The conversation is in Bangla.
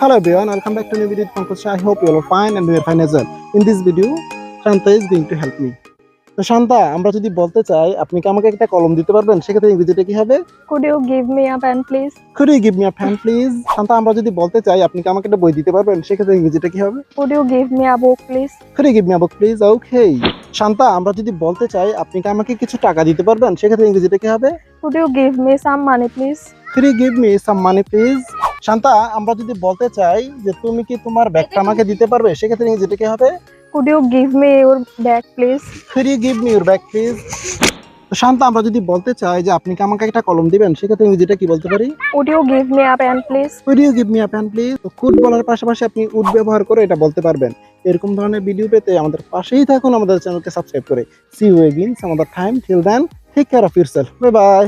Hello everyone, welcome back to new video Pankaj I hope you all are fine and we are fine as well. In this video, Shanta is going to help me. তো শান্তা আমরা যদি বলতে চাই আপনি কি আমাকে একটা কলম দিতে পারবেন সেক্ষেত্রে ইংরেজিটা কি হবে Could you give me a pen, please? Could you give me a pen please? Shanta আমরা যদি বলতে চাই আপনি কি আমাকে একটা বই দিতে পারবেন সেক্ষেত্রে ইংরেজিটা কি হবে Could you give me a book, please? Could you give me a book please? Okay. Shanta আমরা যদি বলতে চাই আপনি কি আমাকে কিছু টাকা দিতে পারবেন সেক্ষেত্রে ইংরেজিটা কি হবে Could you give me some money, please? Could you give me some money please? Shanta আমরা যদি বলতে চাই যে তুমি কি তোমার ব্যাগটা আমাকে দিতে পারবে সেক্ষেত্রে ইংরেজিটা কি হবে Could you give me your bag, please? Could you give me your bag please? তো শান্তা আমরা যদি বলতে চাই যে আপনি কি আমাকে একটা কলম দিবেন সেক্ষেত্রে ইংরেজিটা কি বলতে পারি Would you give me a pen, please? Could you give me a pen please? তো কুড বলার পাশাপাশি আপনি উড ব্যবহার করে এটা বলতে পারবেন এরকম ধরনের ভিডিও পেতে আমাদের পাশেই থাকুন আমাদের চ্যানেলকে সাবস্ক্রাইব করে see you again some other time till then take care of yourself bye bye